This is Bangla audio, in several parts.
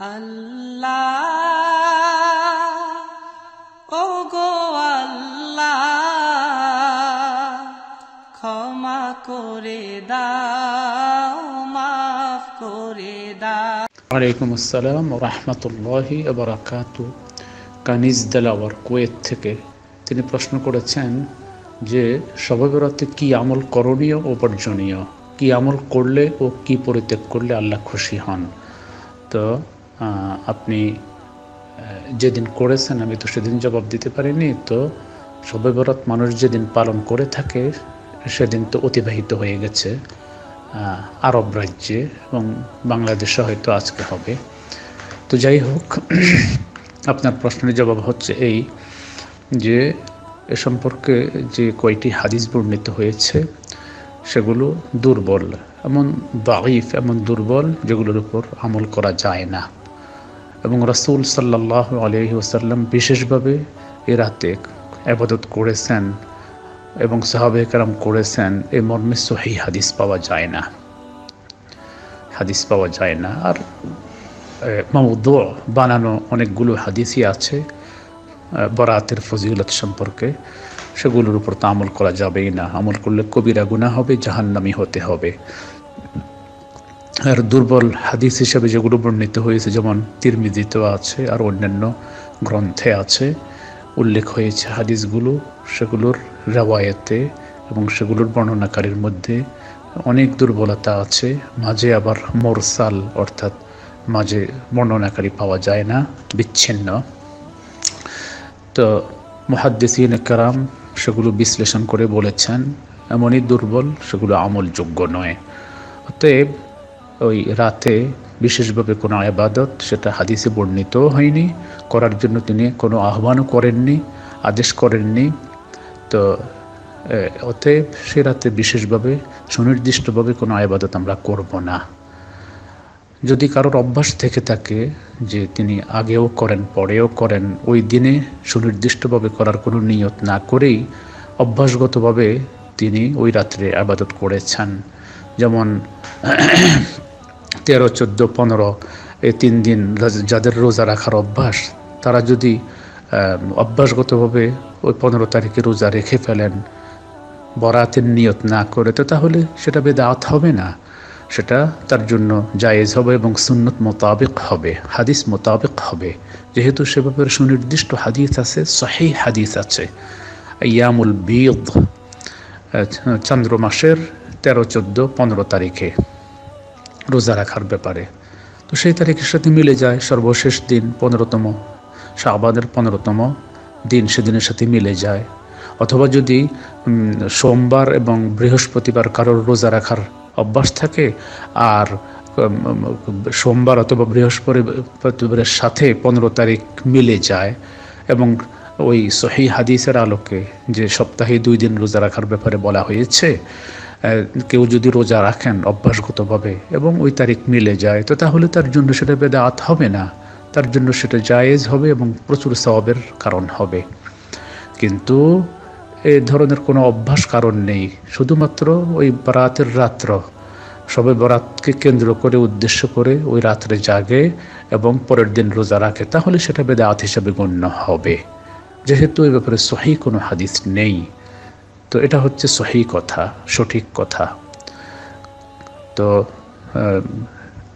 আল্লাহ ও গো আল্লাহ, ক্ষমা করে দাও, মাফ করে দাও। ওয়ালাইকুম আসসালাম রহমতুল্লাহি বারাকাতু। কানিজ দেলাওয়ার কুয়েত থেকে তিনি প্রশ্ন করেছেন যে সবাবরাতে কি আমল করণীয় ও বর্জনীয়? কি আমল করলে ও কি পরিত্যাগ করলে আল্লাহ খুশি হন? তো আপনি যেদিন করেছেন, আমি তো সেদিন জবাব দিতে পারিনি, তো বরাত মানুষ যেদিন পালন করে থাকে, সেদিন তো অতিবাহিত হয়ে গেছে আরব রাজ্যে এবং বাংলাদেশে হয়তো আজকে হবে। তো যাই হোক, আপনার প্রশ্নের জবাব হচ্ছে এই যে, এ সম্পর্কে যে কয়টি হাদিস বর্ণিত হয়েছে, সেগুলো দুর্বল, এমন দাইফ এমন দুর্বল, যেগুলোর উপর আমল করা যায় না। এবং রাসূল সাল্লাহ আলহি ওসাল্লাম বিশেষভাবে এ রাতে আবাদত করেছেন এবং সাহাবে কারাম করেছেন এই মর্মে সহি হাদিস পাওয়া যায় না। হাদিস পাওয়া যায় না। আর মামুদ বানানো অনেকগুলো হাদিসই আছে বরাতের ফজিলত সম্পর্কে। সেগুলোর উপর তো আমল করা যাবেই না। আমল করলে কবিরা গুণা হবে, জাহান্নামি হতে হবে। আর দুর্বল হাদিস হিসাবে যেগুলো বর্ণিত হয়েছে, যেমন তিরমিদিতেও আছে আর অন্যান্য গ্রন্থে আছে, উল্লেখ হয়েছে হাদিসগুলো, সেগুলোর রেওয়ায়েতে এবং সেগুলোর বর্ণনাকারীর মধ্যে অনেক দুর্বলতা আছে। মাঝে আবার মোরসাল, অর্থাৎ মাঝে বর্ণনাকারী পাওয়া যায় না, বিচ্ছিন্ন। তো মহাদ্দেসিন কারাম সেগুলো বিশ্লেষণ করে বলেছেন, এমনই দুর্বল, সেগুলো আমলযোগ্য নয়। অতএব ওই রাতে বিশেষভাবে কোনো আবাদত, সেটা হাদিসে বর্ণিতও হয়নি, করার জন্য তিনি কোনো আহ্বানও করেননি, আদেশ করেননি। তো অতএব সে রাতে বিশেষভাবে, সুনির্দিষ্টভাবে কোনো আবাদত আমরা করব না। যদি কারোর অভ্যাস থেকে থাকে যে তিনি আগেও করেন, পরেও করেন, ওই দিনে সুনির্দিষ্টভাবে করার কোনো নিয়ত না করেই অভ্যাসগতভাবে তিনি ওই রাত্রে আবাদত করেছেন। যেমন তেরো, চোদ্দ, পনেরো, এই তিন দিন যাদের রোজা রাখার অভ্যাস, তারা যদি অভ্যাসগতভাবে ওই পনেরো তারিখে রোজা রেখে ফেলেন, বরাতের নিয়ত না করে, তো তাহলে সেটা বেদাত হবে না। সেটা তার জন্য জায়েজ হবে এবং সুন্নত মোতাবেক হবে, হাদিস মোতাবেক হবে। যেহেতু সে ব্যাপারে সুনির্দিষ্ট হাদিস আছে সহি হাদিস আছে। ইয়ামুল বিদ চন্দ্র মাসের তেরো, চোদ্দ, পনেরো তারিখে রোজা রাখার ব্যাপারে। তো সেই তারিখের সাথে মিলে যায় সর্বশেষ দিন পনেরোতম শাহবাদের পনেরোতম দিন সেদিনের সাথে মিলে যায়। অথবা যদি সোমবার এবং বৃহস্পতিবার কারোর রোজা রাখার অভ্যাস থাকে আর সোমবার অথবা বৃহস্পতিবারের সাথে পনেরো তারিখ মিলে যায় এবং ওই সহি হাদিসের আলোকে যে সপ্তাহে দুই দিন রোজা রাখার ব্যাপারে বলা হয়েছে কেউ যদি রোজা রাখেন অভ্যাসগতভাবে এবং ওই তারিখ মিলে যায়, তো তাহলে তার জন্য সেটা বেদাত হবে না। তার জন্য সেটা জায়েজ হবে এবং প্রচুর সওয়াবের কারণ হবে। কিন্তু এ ধরনের কোনো অভ্যাস কারণ নেই। শুধুমাত্র ওই বরাতের রাত্র। সবে বরাতকে কেন্দ্র করে, উদ্দেশ্য করে ওই রাত্রে জাগে এবং পরের দিন রোজা রাখে, তাহলে সেটা বেদাত হিসাবে গণ্য হবে। যেহেতু এই ব্যাপারে সহি কোনো হাদিস নেই। তো এটা হচ্ছে সহি কথা, সঠিক কথা। তো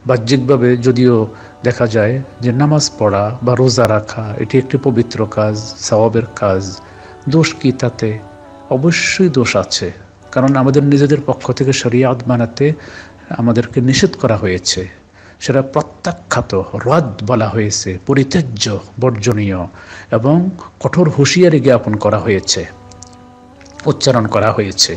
বাহ্যিকভাবে যদিও দেখা যায় যে নামাজ পড়া বা রোজা রাখা, এটি একটি পবিত্র কাজ, সওয়াবের কাজ। দোষ কি তাতে? অবশ্যই দোষ আছে। কারণ আমাদের নিজেদের পক্ষ থেকে শরিয়াত বানাতে আমাদেরকে নিষেধ করা হয়েছে। সেটা প্রত্যাখ্যাত, রদ বলা হয়েছে, পরিত্যাজ্য, বর্জনীয় এবং কঠোর হুঁশিয়ারি জ্ঞাপন করা হয়েছে। উচ্চারণ করা হয়েছে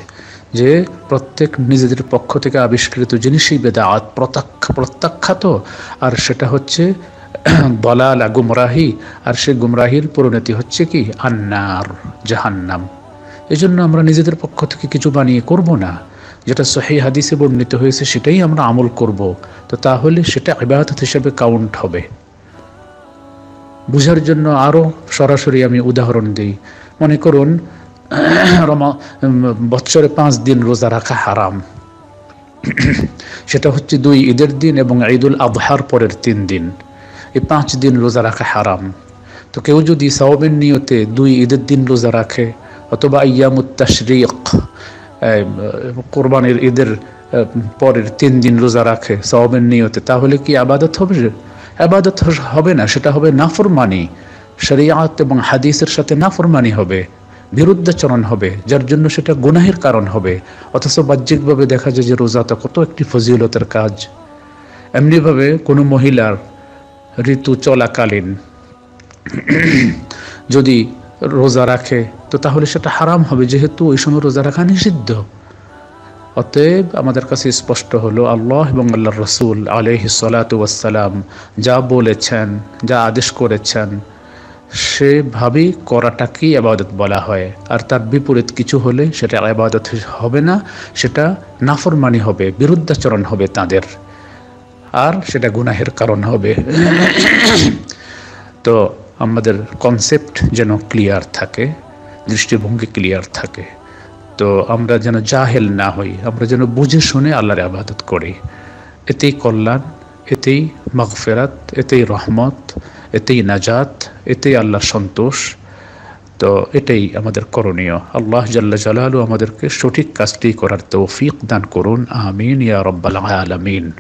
যে প্রত্যেক নিজেদের পক্ষ থেকে আবিষ্কৃত জিনিসই বেদাত প্রত্যাখ্য প্রত্যাখ্যাত আর সেটা হচ্ছে বলালা গুমরাহি। আর সে গুমরাহির পরিণতি হচ্ছে কি? আন্নার, জাহান্নাম। এই জন্য আমরা নিজেদের পক্ষ থেকে কিছু বানিয়ে করব না। যেটা সহি হাদিসে বর্ণিত হয়েছে, সেটাই আমরা আমল করব। তো তাহলে সেটা ইবাদত হিসেবে কাউন্ট হবে। বুঝার জন্য আরও সরাসরি আমি উদাহরণ দিই। মনে করুন বৎসরে পাঁচ দিন রোজা রাখা হারাম। সেটা হচ্ছে দুই, ঈদের দিন এবং ঈদুল আবহার পরের তিন দিন। এই পাঁচ দিন রোজা রাখা হারাম। তো কেউ যদি সওমের নিয়তে দুই ঈদের দিন রোজা রাখে, অথবা ইয়ামুত তাশরিক কোরবানির ঈদের পরের তিন দিন রোজা রাখে সওমের নিয়তে, তাহলে কি আবাদত হবে? আবাদত হবে না, সেটা হবে নাফরমানি। শরিয়াত এবং হাদিসের সাথে নাফরমানি হবে। বিরুদ্ধাচরণ হবে, যার জন্য সেটা গুনাহের কারণ হবে। অথচ বাহ্যিকভাবে দেখা যায় যে রোজা তো কত একটি ফজিলতের কাজ। এমনিভাবে কোনো মহিলার ঋতু চলাকালীন যদি রোজা রাখে, তো তাহলে সেটা হারাম হবে, যেহেতু ওই সময় রোজা রাখা নিষিদ্ধ। অতএব আমাদের কাছে স্পষ্ট হলো, আল্লাহ এবং আল্লাহ রসুল আলহি সালাতাম যা বলেছেন, যা আদেশ করেছেন সেভাবেই করাটাকেই আবাদত বলা হয়? আর তার বিপরীত কিছু হলে সেটা আবাদত হবে না, সেটা নাফরমানি হবে, বিরুদ্ধাচরণ হবে তাদের। আর সেটা গুনাহের কারণ হবে। তো আমাদের কনসেপ্ট যেন ক্লিয়ার থাকে, দৃষ্টিভঙ্গি ক্লিয়ার থাকে। তো আমরা যেন জাহেল না হই, আমরা যেন বুঝে শুনে আল্লাহর আবাদত করি। এতেই কল্যাণ, এতেই মগফেরাত, এতেই রহমত, এতেই নাজাত এতেই আল্লাহ সন্তোষ। তো এটাই আমাদের করণীয়। আল্লাহ জাল্লা জালালু আমাদেরকে সঠিক কাজটি করার তৌফিক দান করুন। আমিন, ইয়া রব্বাল আলামিন।